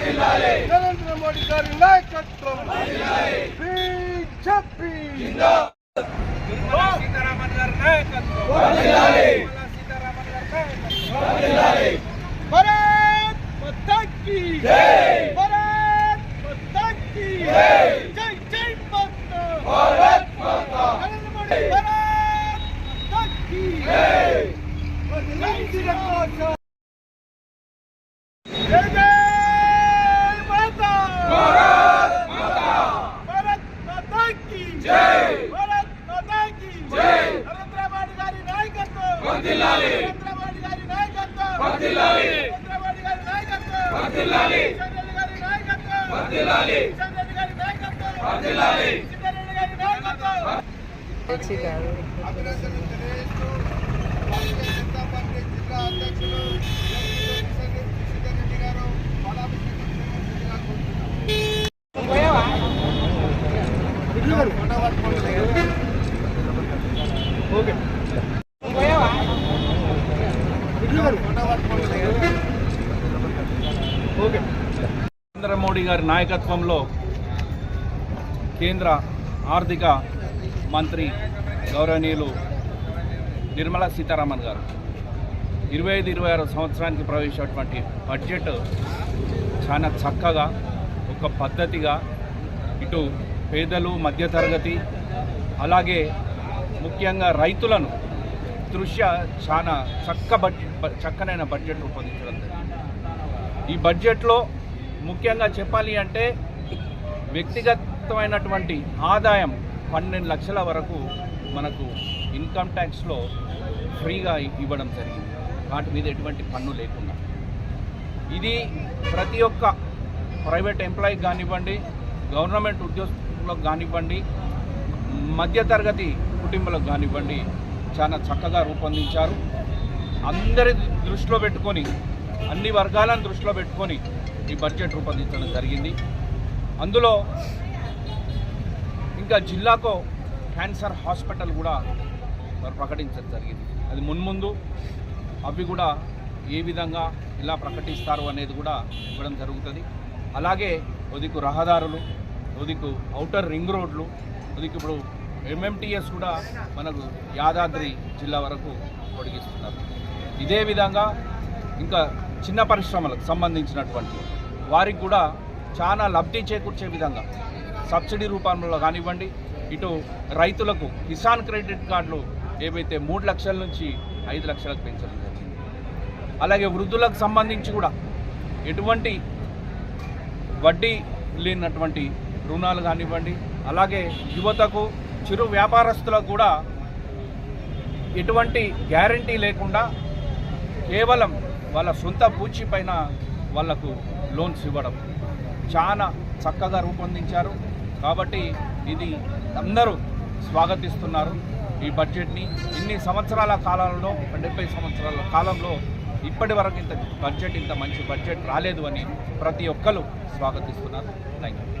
నరేంద్ర మోడీ గారి నాయకత్వం. బీజేపీ. సీతారామన్ గారి నాయకత్వం. భారత్ మాతా కీ భారత్ మాతా కీ జై జై భారత్ మాతా. నరేంద్ర మోడీ భారత్ మాతా కీ జై జై మాతా భారత్ మాతా భారత్ మాతా కీ జై భారత్ మాతా కీ జై నరేంద్ర మోడీ గారి నాయకత్వం వర్ధిల్లాలి నరేంద్ర మోడీ గారి నాయకత్వం వర్ధిల్లాలి నరేంద్ర మోడీ గారి నాయకత్వం వర్ధిల్లాలి చంద్రబాబు గారి నాయకత్వం వర్ధిల్లాలి చంద్రబాబు గారి నాయకత్వం వర్ధిల్లాలి చంద్రబాబు గారి నాయకత్వం అభినందనలు తెలియజేస్తూ భారతీయ జనతా పార్టీ జిల్లా అధ్యక్షులు రెడ్డి గారు. పాలాభిషేకం చేయవలసిందిగా నరేంద్ర మోడీ గారి నాయకత్వంలో కేంద్ర ఆర్థిక మంత్రి గౌరవనీయులు నిర్మలా సీతారామన్ గారు ఇరవై ఐదు ఇరవై ఆరు సంవత్సరానికి ప్రవేశించినటువంటి బడ్జెట్ చాలా చక్కగా ఒక పద్ధతిగా ఇటు పేదలు మధ్యతరగతి అలాగే ముఖ్యంగా రైతులను దృష్ట్యా చాలా చక్క బడ్జెట్ చక్కనైన బడ్జెట్ రూపొందించడం జరిగింది. ఈ బడ్జెట్లో ముఖ్యంగా చెప్పాలి అంటే వ్యక్తిగతమైనటువంటి ఆదాయం పన్నెండు లక్షల వరకు మనకు ఇన్కమ్ ట్యాక్స్లో ఫ్రీగా ఇవ్వడం జరిగింది. వాటి మీద ఎటువంటి పన్ను లేకుండా. ఇది ప్రతి ఒక్క ప్రైవేట్ ఎంప్లాయీకి కానివ్వండి గవర్నమెంట్ ఉద్యోగులకు కానివ్వండి మధ్యతరగతి కుటుంబాలకు కానివ్వండి చాలా చక్కగా రూపొందించారు. అందరి దృష్టిలో పెట్టుకొని అన్ని వర్గాలను దృష్టిలో పెట్టుకొని ఈ బడ్జెట్ రూపొందించడం జరిగింది. అందులో ఇంకా జిల్లాకు క్యాన్సర్ హాస్పిటల్ కూడా వారు ప్రకటించడం జరిగింది. అది మున్ముందు అవి కూడా ఏ విధంగా ఇలా ప్రకటిస్తారు అనేది కూడా ఇవ్వడం జరుగుతుంది. అలాగే ఉదికు రహదారులు ఉదికు ఔటర్ రింగ్ రోడ్లు ఉదికు ఇప్పుడు ఎంఎంటీఎస్ కూడా మనకు యాదాద్రి జిల్లా వరకు పొడిగిస్తున్నారు. ఇదే విధంగా ఇంకా చిన్న పరిశ్రమలకు సంబంధించినటువంటి వారికి కూడా చాలా లబ్ధి చేకూర్చే విధంగా సబ్సిడీ రూపంలో కానివ్వండి ఇటు రైతులకు కిసాన్ క్రెడిట్ కార్డులు ఏవైతే మూడు లక్షల నుంచి ఐదు లక్షలకు పెంచడం జరిగింది. అలాగే వృద్ధులకు సంబంధించి కూడా ఎటువంటి వడ్డీ లేనటువంటి రుణాలు కానివ్వండి అలాగే యువతకు చిరు వ్యాపారస్తులకు కూడా ఎటువంటి గ్యారంటీ లేకుండా కేవలం వాళ్ళ సొంత పూచి పైన వాళ్ళకు లోన్స్ ఇవ్వడం. చాలా చక్కగా రూపొందించారు. కాబట్టి ఇది అందరూ స్వాగతిస్తున్నారు ఈ బడ్జెట్ని. ఇన్ని సంవత్సరాల కాలంలో డెబ్బై సంవత్సరాల కాలంలో ఇప్పటి వరకు ఇంత బడ్జెట్ ఇంత మంచి బడ్జెట్ రాలేదు అని ప్రతి ఒక్కరు స్వాగతిస్తున్నారు. Thank you